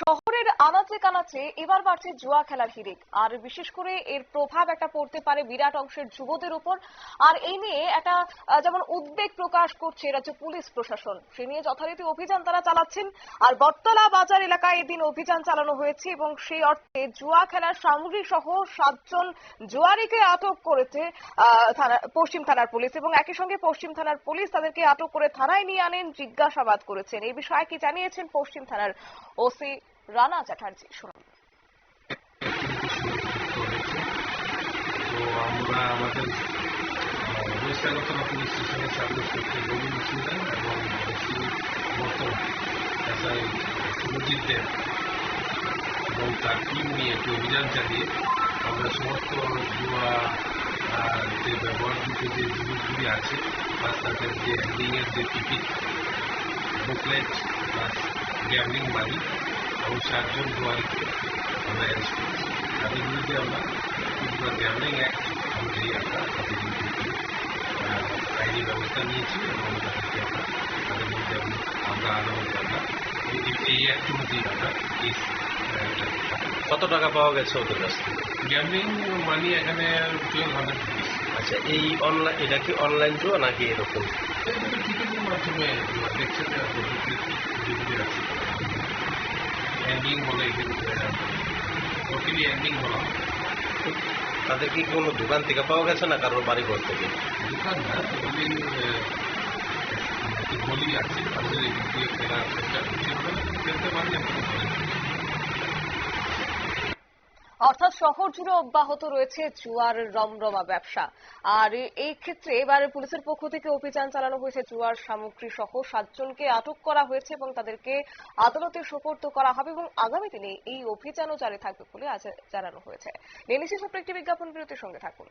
শহরের আনাচে কানাচে এবার বাড়ছে জুয়া খেলার হিড়িক। আর বিশেষ করে এর প্রভাব একটা পড়তে পারে বিরাট অংশের যুবদের উপর। আর এই নিয়ে একটা যেমন উদ্বেগ প্রকাশ করছে রাজ্য পুলিশ প্রশাসন। সে নিয়ে যথারীতি অভিযান তারা চালাচ্ছেন। আর বটতলা বাজার এলাকায় এদিন অভিযান চালানো হয়েছে এবং সেই অর্থে জুয়া খেলার সামগ্রী সহ সাতজন জুয়ারিকে আটক করেছে পশ্চিম থানার পুলিশ। এবং একই সঙ্গে পশ্চিম থানার পুলিশ তাদেরকে আটক করে থানায় নিয়ে আনেন, জিজ্ঞাসাবাদ করেছেন। এই বিষয়ে কি জানিয়েছেন পশ্চিম থানার ওসি? রানা চ্যাটার্জি, শুনুন। আমরা আমাদের এবং তার টিম নিয়ে একটি অভিযান চালিয়ে আমরা সমস্ত যে ব্যবহারযোগ্য যে জিনিসগুলি আছে প্লাস তাদের যে হ্যান্ডিংয়ের যে ticket booklet plus gambling money এবং চারজন জুয়ারিকে আমরা অ্যারেস্ট করেছি তাদের বিরুদ্ধে আমরা ত্রিপুরা গ্যামলিং অ্যাক্ট অনুযায়ী আমরা তাদের বিরুদ্ধে আইনি ব্যবস্থা নিয়েছি এবং তাদেরকে আমরা তাদের বিরুদ্ধে আমরা- আদালতে আমরা এই- অ্যাক্ট অনুযায়ী আমরা কেস কত টাকা পাওয়া গেছে ওদের কাছ থেকে? গ্যামলিং মানি এখানে টুয়েলভ হান্ড্রেড রুপিস আচ্ছা এই অনলাইন এটা কি অনলাইন জুয়া নাকি এরকম? টিকিটের মাধ্যমে দেখছে যে পদ্ধতি যেগুলি আছে এন্ডিং বলে এন্ডিং বলা তাদের কি কোনো দোকান থেকে পাওয়া গেছে না কারোর বাড়ি ঘর থেকে দোকান না গলি আছে তাদের পারি আমরা অর্থাৎ শহর জুড়ে অব্যাহত রয়েছে জুয়ার রমরমা ব্যবসা। আর এই ক্ষেত্রে এবারে পুলিশের পক্ষ থেকে অভিযান চালানো হয়েছে জুয়ার সামগ্রী সহ সাতজনকে আটক করা হয়েছে এবং তাদেরকে আদালতে সোপর্দ করা হবে এবং আগামী দিনে এই অভিযানও জারি থাকবে বলে আজ জানানো হয়েছে। সাপ্রে একটি বিজ্ঞাপন বিরতির সঙ্গে থাকুন।